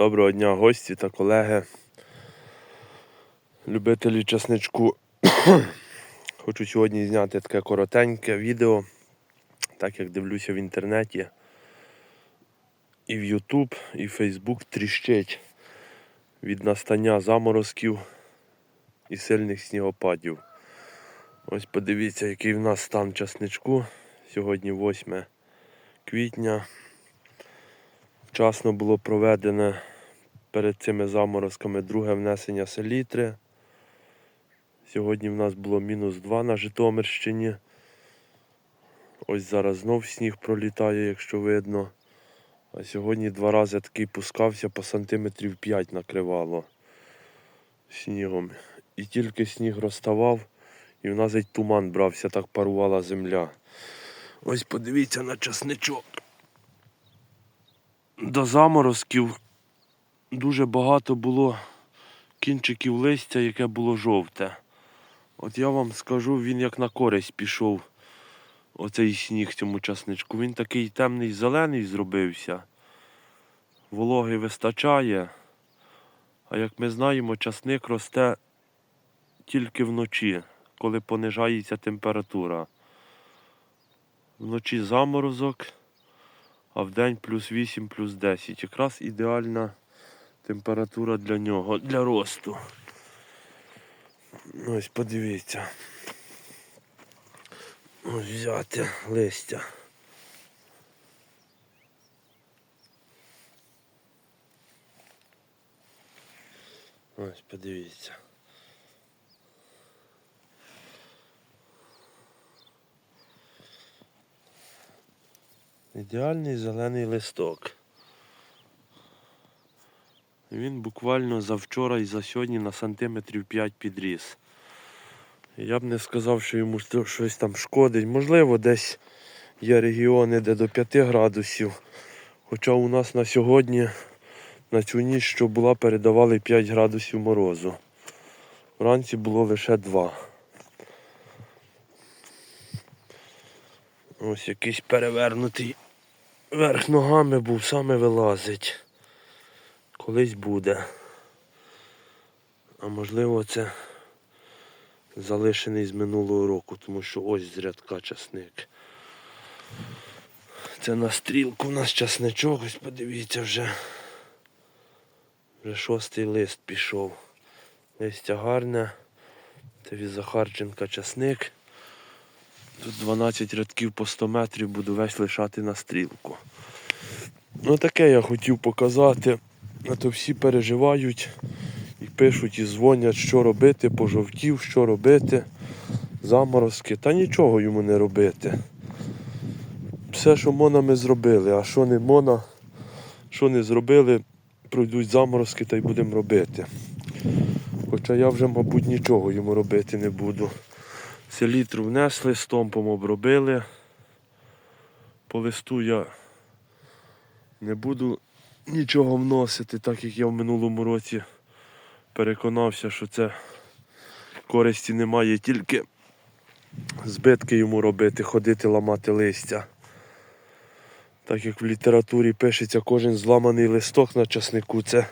Доброго дня гості та колеги, любителі часничку. Хочу сьогодні зняти таке коротеньке відео, так як дивлюся в інтернеті. І в YouTube, і в Facebook тріщить від настання заморозків і сильних снігопадів. Ось подивіться, який в нас стан часничку. Сьогодні 8 квітня. Вчасно було проведене перед цими заморозками друге внесення селітри. Сьогодні в нас було мінус 2 на Житомирщині. Ось зараз знов сніг пролітає, якщо видно. А сьогодні два рази такий пускався, по сантиметрів 5 накривало снігом. І тільки сніг розставав, і в нас геть туман брався, так парувала земля. Ось подивіться на часничок до заморозків дуже багато було кінчиків листя, яке було жовте. От я вам скажу, він як на користь пішов, оцей сніг цьому часничку. Він такий темний зелений зробився. Вологи вистачає. А як ми знаємо, часник росте тільки вночі, коли понижається температура. Вночі заморозок а в день плюс 8, плюс 10. Якраз ідеальна температура для нього, для росту. Ось подивіться. Ось взяти листя. Ось подивіться. Ідеальний зелений листок. Він буквально завчора і за сьогодні на сантиметрів 5 підріс. Я б не сказав, що йому щось там шкодить. Можливо, десь є регіони, де до 5 градусів. Хоча у нас на сьогодні, на цю ніч, що була, передавали 5 градусів морозу. Вранці було лише 2. Ось якийсь перевернутий верх ногами був, саме вилазить. Колись буде. А можливо це залишений з минулого року, тому що ось з рядка часник. Це на стрілку у нас часничок, ось подивіться вже. Вже шостий лист пішов. Листя гарне. Це від Захарченка часник. Тут 12 рядків по 100 метрів буду весь лишати на стрілку. Ну таке я хотів показати. А то всі переживають і пишуть, і дзвонять, що робити, пожовтів, що робити, заморозки. Та нічого йому не робити. Все, що мона, ми зробили, а що не мона, що не зробили, пройдуть заморозки та й будемо робити. Хоча я вже, мабуть, нічого йому робити не буду. Селітру внесли, стомпом обробили. По листу я не буду нічого вносити, так як я в минулому році переконався, що це користі немає, тільки збитки йому робити, ходити ламати листя. Так як в літературі пишеться, кожен зламаний листок на часнику це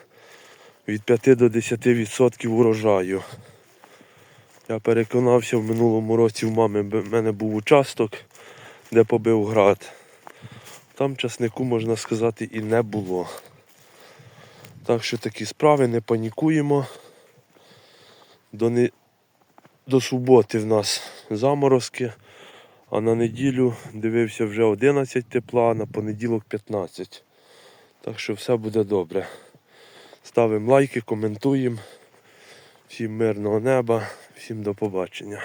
від 5 до 10% урожаю. Я переконався в минулому році в мами, в мене був участок, де побив град. Там часнику, можна сказати, і не було. Так що такі справи, не панікуємо. До, не... До суботи в нас заморозки, а на неділю дивився вже 11 тепла, а на понеділок 15. Так що все буде добре. Ставимо лайки, коментуємо. Всім мирного неба, всім до побачення.